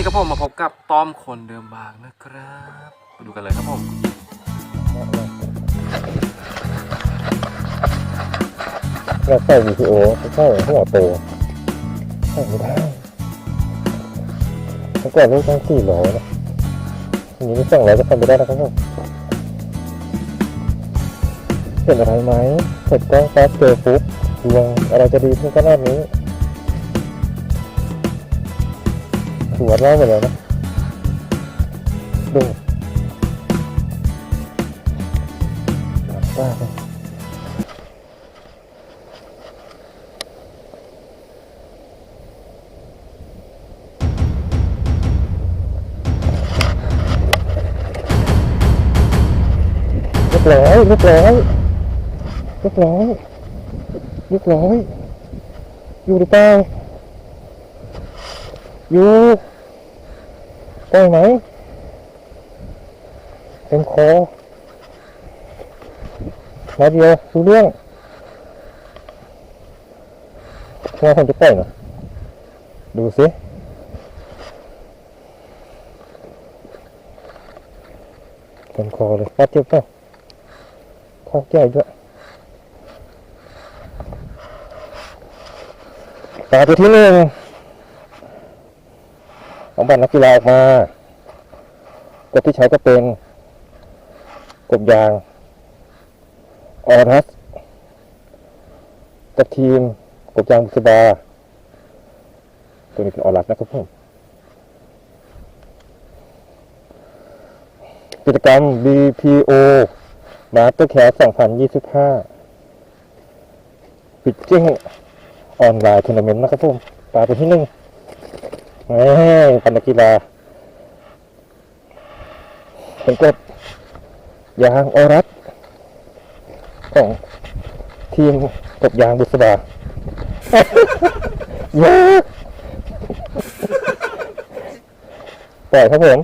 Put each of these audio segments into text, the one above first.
นี้ครับผมมาพบกับต้อมคนเดิมบางนะครับมาดูกันเลยครับผมเราใส่ VPO ไม่ใช่หัวโตใส่ไม่ได้เมื่อก่อนลูกตั้งสี่ร้อยนะทีนี้สองร้อยจะทำไม่ได้นะครับผมเห็นอะไรไหมเสร็จกล้องแป๊บเจอปุ๊บดวงอะไรจะดีขึ้นขนาดนี้ ถือว่าเล่าไปแล้วนะดูหนักมากเลยเรียบร้อยเรียบร้อยเรียบร้อยเรียบร้อยอยู่หรือเปล่าอยู่ ได้ไหมเต็มคอมาเดียวรู้เรื่องว่าผมจะปล่อยเหรอดูสิเต็มคอเลยปัดเจ็บเปล่าคอกใหญ่ด้วยปลาตัวที่หนึ่ง ของบัตรนักกีฬาออกมากบที่ใช้ก็เป็นกบยางออรัสกับทีมกบยางบุษบาตัวนี้เป็นออรัสนะครับผมกิจกรรม BPO มาสเตอร์แคส2025 ปิดจิ้งออนไลน์ทัวร์นาเมนต์นะครับผมปลาตัวที่หนึ่ง แหมปันนักกีฬาเป็นกดยางออรัสของทีมกบยางบุษบายากปล่อยครับผม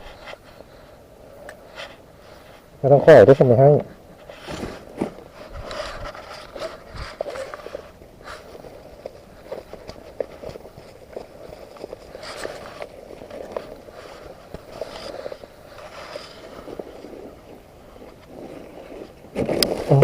ไม่ต้องขอยด้วยผมไม่ให้ อ๋อ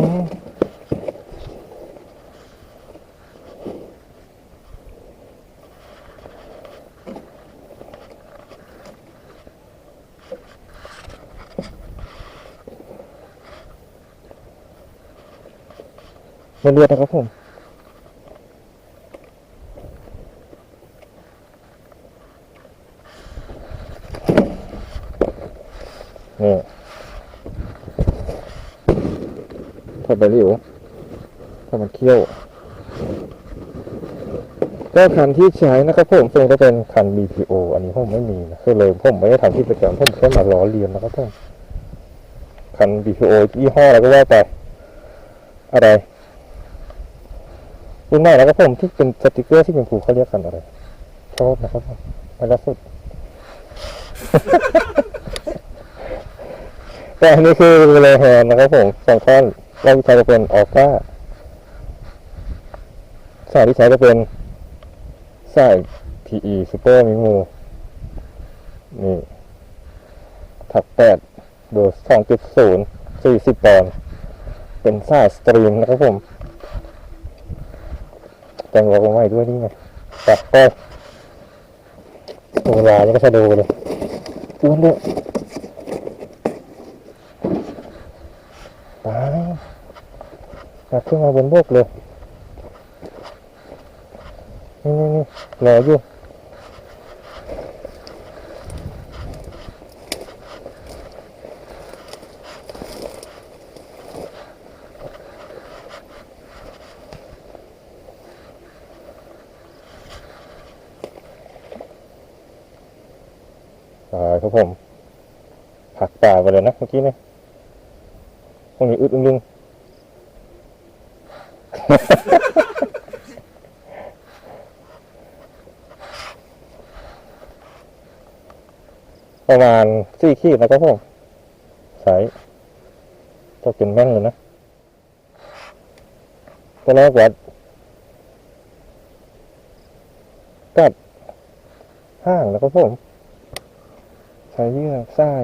ไม่เลือดนะครับผมนี่ถ อดใบหลิวถ้ามันเคี้ยวก็คันที่ใช้นะครับผมซึ่งก็เป็นคัน BPO อันนี้ผมไม่มีนะคือเลยผมไม่ได้ทำที่ประจำผมแค่มาล้อเลียนนะครับผมคัน BPO ยี่ห้ออะไรก็ว่าไปอะไรรุ่นใหม่แล้วก็ผมที่เป็นสติกเกอร์ที่เป็นผูเขาเรียกกันอะไรชอบนะครับผมอันล่าสุดแต่อันนี้คือเลแฮนนะครับผมสองท่อน เราใช้จะเป็นออก้าสายที่ใช้จะเป็นสาย PE Super Mimo นี่ถักแปดเบอร์สองจุดศูนย์สี่สิบปอนด์เป็นสายสตรีมนะครับผม แต่งรถมาใหม่ด้วยนี่ไงตัดไปเวลานี่ก็สะดูเลยอ้วนด้วย ตาย อยากขึ้นมาบนบกเลย นี่นี่นี่รออยู่ตายครับผม ผักป่าไปเลยนะเมื่อกี้เนี่ยพวกนี้อึดอึ้งลึง ประมาณสี่ขีดนะครับผมใส่ก็เป็นแม่นเลยนะตอนแรกวัดกัดห้างนะครับผม ใช้เยื่อทราย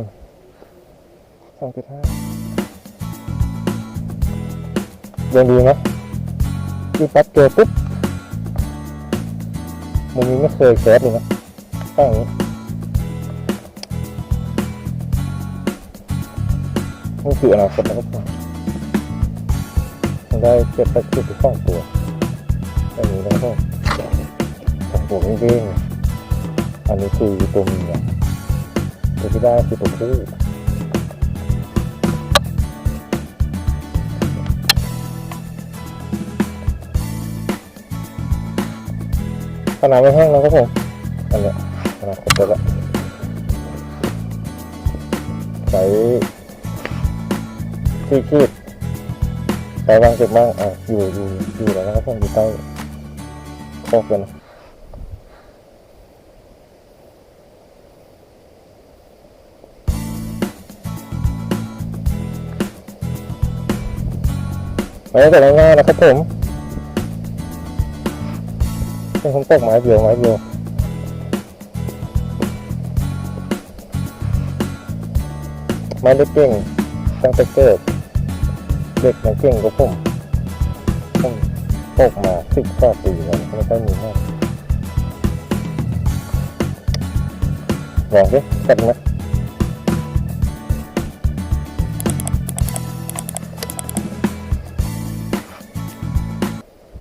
สองจุดห้ายังดีไหม ที่ปั๊บเจอปุ๊บมุมนี้ไม่เคยแก๊สเลยนะตั้งอย่างนี้นี่คืออนาคตนะครับมันได้เจ็ดแปดสิบสองตัวแบบนี้นะครับสองตัวเด้งอันนี้คือตัวเมียตัวที่ได้คือตัวผู้ ขนาดไม่แห้งแล้วครับผมอันเนี้ยขนาดครบแล้วใส่ที่คีดใส่บางเก็บบ้างอะอยู่อยู่อยู่แล้วนะครับผมอยู่ใต้คอกกันนะมาตั้งแต่ง่ายนะครับผม เป็นคนตกไม้เบียวไม้เบียวไม้เล็กเก่งตั้งแต่เกิดเด็กมันเก่งกว่าผมผมตกมาสิบกว่าปีแล้วไม่ค่อยมีมากลองดิกัดไหม